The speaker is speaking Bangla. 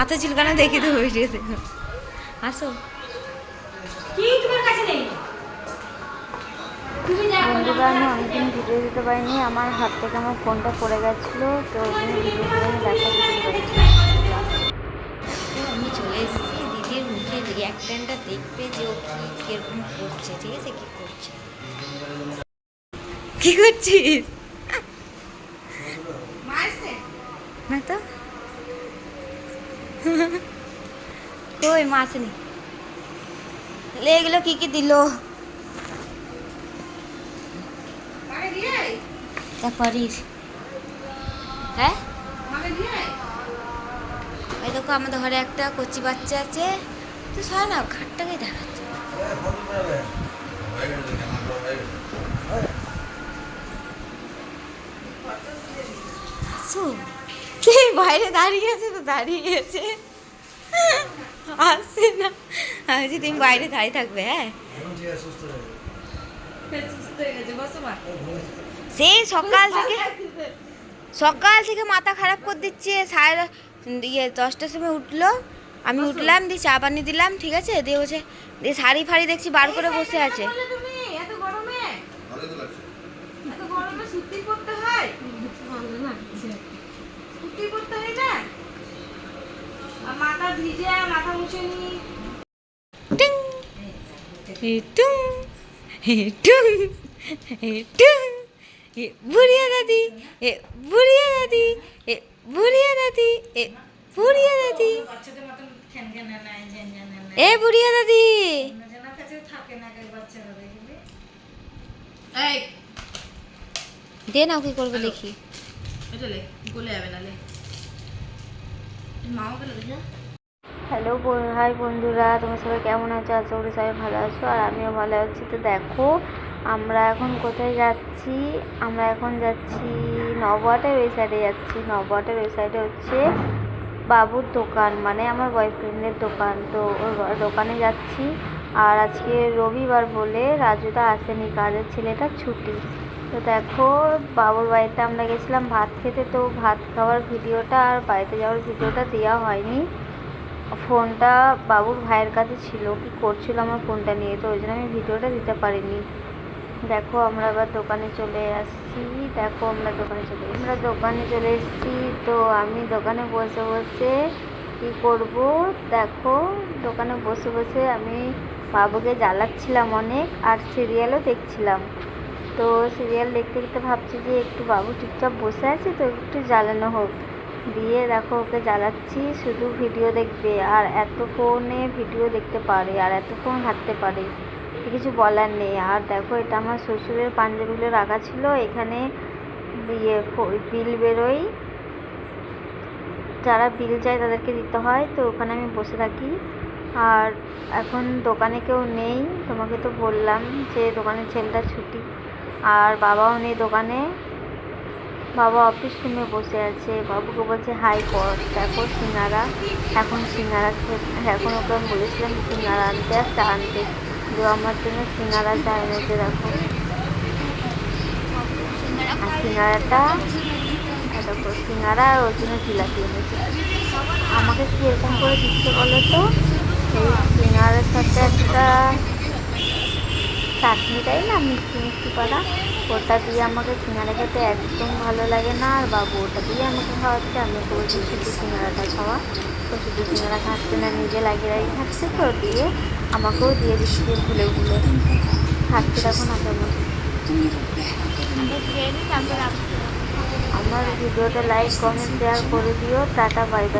মাথা চুলকানো দেখে তো ভিডিও দেখো আসো। কি তোমার কাছে নেই? দেখো বন্ধুরা আমি অনেকদিন ভিডিও দিতে পারিনি আমার হাত থেকে আমার ফোনটা পড়ে গেছিল তো ভিডিও তো আমি চলে এসেছি দিদির মুখে রিয়াকশনটা দেখবে যে ও কি কীরকম করছে ঠিক আছে? কি করছে? কি করছিস? না তো। কই মাছ লে এগুলো কি কি দিল? তা পারিস হ্যাঁ? এই দেখো, আমাদের ঘরে একটা কচি বাচ্চা আছে। তো সয় না ঘাটটাকে দেখাচ্ছে। আসো সেই বাইরে দাঁড়িয়ে আছে তো দাঁড়িয়ে আছে? আসছে না। আমি বলছি তুমি বাইরে দাঁড়িয়ে থাকবে হ্যাঁ? সেই সকাল থেকে সকাল থেকে মাথা খারাপ করে দিচ্ছে। সাড়ে ইয়ে দশটার সময় উঠল। আমি উঠলাম দিয়ে চা পানি দিলাম ঠিক আছে? দিয়ে বলছে দিয়ে শাড়ি ফাড়ি দেখছি বার করে বসে আছে তুমি এত গরমে এত গরমে সুতি করতে হয় সুতি করতে হয় না আর মাথা ভিজে মাথা মুছে নি। টুং। হে টুং। হে টুং। হে টুং। এ বুড়িয়া দাদি। এ বুড়িয়া দাদি। এ বুড়িয়া দাদি। এ বুড়িয়া দাদি। এ বুড়িয়া দাদি। দে না কি করবে দেখি। এটা লে গলে যাবে না লে। মাও গেলে দেখো? হ্যালো হাই বন্ধুরা, তোমরা সবাই কেমন আছো? আশা করি সবাই ভালো আছো, আর আমিও ভালো আছি। তো দেখো, আমরা এখন কোথায় যাচ্ছি? আমরা এখন যাচ্ছি নবহাটের ওই সাইডে যাচ্ছি। নবহাটের ওই সাইডে হচ্ছে বাবুর দোকান মানে আমার বয়ফ্রেন্ডের দোকান। তো ওর দোকানে যাচ্ছি। আর আজকে রবিবার বলে রাজুদা আসেনি, কাজের ছেলেটা ছুটি। তো দেখো, বাবুর বাড়িতে আমরা গেছিলাম ভাত খেতে। তো ভাত খাওয়ার ভিডিওটা আর বাড়িতে যাওয়ার ভিডিওটা দেওয়া হয়নি। ফোনটা বাবুর ভাইয়ের কাছে ছিল, কি করছিল আমার ফোনটা নিয়ে, তো ওই জন্য আমি ভিডিওটা দিতে পারিনি। দেখো, আমরা আবার দোকানে চলে আসছি, দেখো, আমরা দোকানে চলে, আমরা দোকানে চলে এসেছি, তো আমি দোকানে বসে বসে কি করব? দেখো, দোকানে বসে বসে আমি বাবুকে জ্বালাচ্ছিলাম অনেক, আর সিরিয়ালও দেখছিলাম। তো সিরিয়াল দেখতে দেখতে ভাবছি যে একটু বাবু চুপচাপ বসে আছে, তো একটু জ্বালানো হোক। দিয়ে দেখো ওকে জ্বালাচ্ছি, শুধু ভিডিও দেখবে। আর এত ফোনে ভিডিও দেখতে পারে, আর এত ফোন ঘাঁটতে পারে কিছু বলার নেই। আর দেখো, এটা আমার শ্বশুরের পাঞ্জাবিগুলো রাখা ছিল। এখানে ইয়ে বিল বেরোয়। যারা বিল চায় তাদেরকে দিতে হয়। তো ওখানে আমি বসে থাকি। আর এখন দোকানে কেউ নেই। তোমাকে তো বললাম যে দোকানের ছেলেটা ছুটি। আর বাবাও নেই দোকানে। বাবা অফিস রুমে বসে আছে। বাবুকে বলছে, হাই কর। দেখো সিঙ্গারা। এখন সিঙ্গারা খেয়ে, এখন ওকে আমি বলেছিলাম সিঙ্গারা আনতে আর চা আনতে। যে আমার জন্য সিঙ্গারা চা এনেছে দেখো। আর সিঙ্গারাটা দেখো, সিঙ্গারা আর ওর জন্য জিলাপি এনেছে। আমাকে কি এরকম করে দিচ্ছে বলো তো? সেই সিঙ্গারার সাথে একটা চাটনিটাই না মিষ্টি মিষ্টি করা। ওটা দিয়ে আমাকে সিঙ্গারা খেতে একদম ভালো লাগে না। আর বাবু, ওটা দিয়ে আমাকে খাওয়াচ্ছে। আমি বলছি শুধু সিঙ্গারাটা খাওয়া। তো শুধু সিঙ্গারা খাচ্ছে না, নিজে লাগিয়ে লাগিয়ে খাচ্ছে তো। দিয়ে আমাকেও দিয়ে দিচ্ছে ভুলে ভুলে খাচ্ছে তখন আগে আমার ভিডিওটা লাইক কমেন্ট শেয়ার করে দিও। Tata bye bye